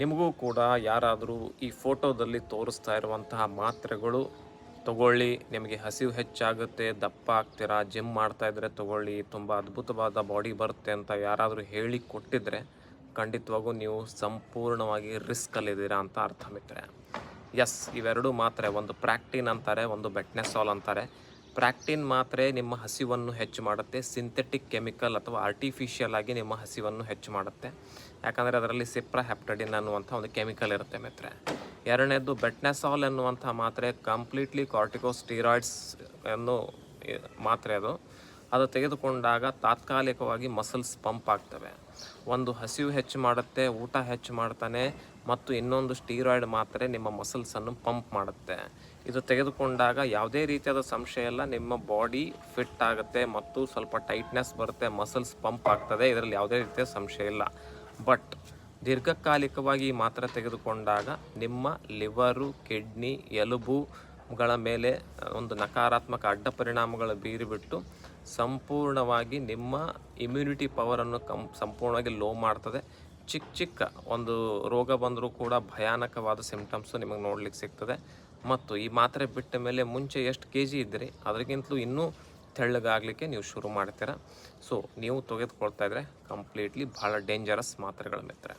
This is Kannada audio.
ನಿಮಗೂ ಕೂಡ ಯಾರಾದರೂ ಈ ಫೋಟೋದಲ್ಲಿ ತೋರಿಸ್ತಾ ಇರುವಂತಹ ಮಾತ್ರೆಗಳು ತಗೊಳ್ಳಿ, ನಿಮಗೆ ಹಸಿವು ಹೆಚ್ಚಾಗುತ್ತೆ, ದಪ್ಪ ಆಗ್ತೀರಾ, ಜಿಮ್ ಮಾಡ್ತಾ ಇದ್ರೆ ತಗೊಳ್ಳಿ, ತುಂಬ ಅದ್ಭುತವಾದ ಬಾಡಿ ಬರುತ್ತೆ ಅಂತ ಯಾರಾದರೂ ಹೇಳಿ ಕೊಟ್ಟಿದ್ರೆ ಖಂಡಿತವಾಗೂ ನೀವು ಸಂಪೂರ್ಣವಾಗಿ ರಿಸ್ಕಲ್ಲಿದ್ದೀರಾ ಅಂತ ಅರ್ಥ ಮಿತ್ರೆ ಎಸ್, ಇವೆರಡು ಮಾತ್ರೆ ಒಂದು ಪ್ರಾಕ್ಟೀನ್ ಅಂತಾರೆ, ಒಂದು ಬೆಟ್ನೆಸಾಲ್ ಅಂತಾರೆ. ಪ್ರಾಕ್ಟಿನ್ ಮಾತ್ರೆ ನಿಮ್ಮ ಹಸಿವನ್ನು ಹೆಚ್ಚು ಮಾಡುತ್ತೆ. ಸಿಂಥೆಟಿಕ್ ಕೆಮಿಕಲ್ ಅಥವಾ ಆರ್ಟಿಫಿಷಿಯಲ್ ಆಗಿ ನಿಮ್ಮ ಹಸಿವನ್ನು ಹೆಚ್ಚು ಮಾಡುತ್ತೆ. ಯಾಕಂದರೆ ಅದರಲ್ಲಿ ಸಿಪ್ರಾ ಹ್ಯಾಪ್ಟಡಿನ್ ಅನ್ನುವಂಥ ಒಂದು ಕೆಮಿಕಲ್ ಇರುತ್ತೆ ಮಿತ್ರೆ. ಎರಡನೇದು ಬೆಟ್ನೆಸಾಲ್ ಎನ್ನುವಂಥ ಮಾತ್ರೆ ಕಂಪ್ಲೀಟ್ಲಿ ಕಾರ್ಟಿಕೋಸ್ಟೀರಾಯ್ಡ್ಸ್ ಅನ್ನು ಮಾತ್ರೆ ಅದು. ಅದು ತೆಗೆದುಕೊಂಡಾಗ ತಾತ್ಕಾಲಿಕವಾಗಿ ಮಸಲ್ಸ್ ಪಂಪ್ ಆಗ್ತವೆ. ಒಂದು ಹಸಿವು ಹೆಚ್ಚು ಮಾಡುತ್ತೆ, ಊಟ ಹೆಚ್ಚು ಮಾಡ್ತಾನೆ, ಮತ್ತು ಇನ್ನೊಂದು ಸ್ಟೀರಾಯ್ಡ್ ಮಾತ್ರ ನಿಮ್ಮ ಮಸಲ್ಸನ್ನು ಪಂಪ್ ಮಾಡುತ್ತೆ. ಇದು ತೆಗೆದುಕೊಂಡಾಗ ಯಾವುದೇ ರೀತಿಯಾದ ಸಂಶಯ ಇಲ್ಲ, ನಿಮ್ಮ ಬಾಡಿ ಫಿಟ್ ಆಗುತ್ತೆ ಮತ್ತು ಸ್ವಲ್ಪ ಟೈಟ್ನೆಸ್ ಬರುತ್ತೆ, ಮಸಲ್ಸ್ ಪಂಪ್ ಆಗ್ತದೆ, ಇದರಲ್ಲಿ ಯಾವುದೇ ರೀತಿಯ ಸಂಶಯ ಇಲ್ಲ. ಬಟ್, ದೀರ್ಘಕಾಲಿಕವಾಗಿ ಮಾತ್ರ ತೆಗೆದುಕೊಂಡಾಗ ನಿಮ್ಮ ಲಿವರು, ಕಿಡ್ನಿ ಎಲುಬುಗಳ ಮೇಲೆ ಒಂದು ನಕಾರಾತ್ಮಕ ಅಡ್ಡ ಪರಿಣಾಮಗಳು ಬೀರಿಬಿಟ್ಟು ಸಂಪೂರ್ಣವಾಗಿ ನಿಮ್ಮ ಇಮ್ಯುನಿಟಿ ಪವರನ್ನು ಕಂ, ಸಂಪೂರ್ಣವಾಗಿ ಲೋ ಮಾಡ್ತದೆ. ಚಿಕ್ಕ ಚಿಕ್ಕ ಒಂದು ರೋಗ ಬಂದರೂ ಕೂಡ ಭಯಾನಕವಾದ ಸಿಂಪ್ಟಮ್ಸು ನಿಮಗೆ ನೋಡ್ಲಿಕ್ಕೆ ಸಿಗ್ತದೆ. ಮತ್ತು ಈ ಮಾತ್ರೆ ಬಿಟ್ಟ ಮೇಲೆ ಮುಂಚೆ ಎಷ್ಟು ಕೆ ಜಿ ಇದ್ದಿರಿ ಅದಕ್ಕಿಂತಲೂ ಇನ್ನೂ ತೆಳ್ಳಗಾಗಲಿಕ್ಕೆ ನೀವು ಶುರು ಮಾಡ್ತೀರಾ. ಸೊ ನೀವು ತೆಗೆದುಕೊಳ್ತಾ ಇದ್ರೆ ಕಂಪ್ಲೀಟ್ಲಿ ಭಾಳ ಡೇಂಜರಸ್ ಮಾತ್ರೆಗಳ ಮಿತ್ರ.